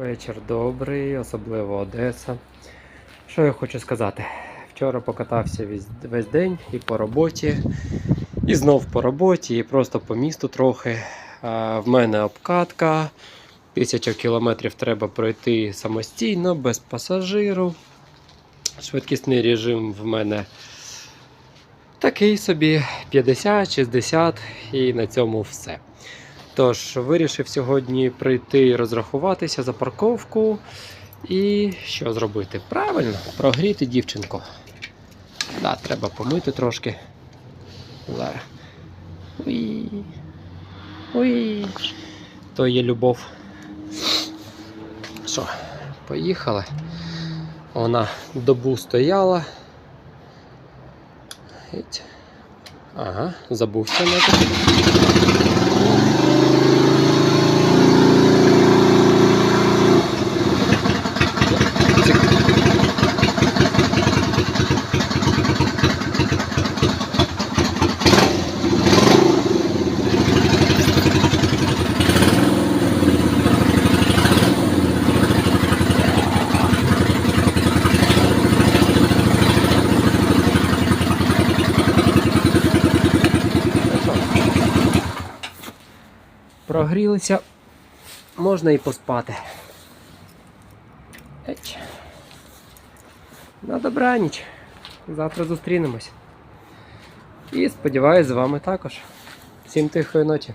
Вечір добрий, особливо Одеса. Що я хочу сказати? Вчора покатався весь, весь день і по роботі, і знов по роботі, і просто по місту трохи. А, в мене обкатка. Тисячу кілометрів треба пройти самостійно, без пасажиру. Швидкісний режим в мене такий собі 50-60, і на цьому все. Тож, вирішив сьогодні прийти і розрахуватися за парковку. І що зробити? Правильно, прогріти дівчинку. Да, треба помити трошки. Зараз. Уї. То є любов. Що, поїхали? Вона добу стояла. Ага, забувся на це. Прогрілися, можна і поспати. Еч. На добраніч. Завтра зустрінемось. І сподіваюсь, з вами також. Всім тихої ночі.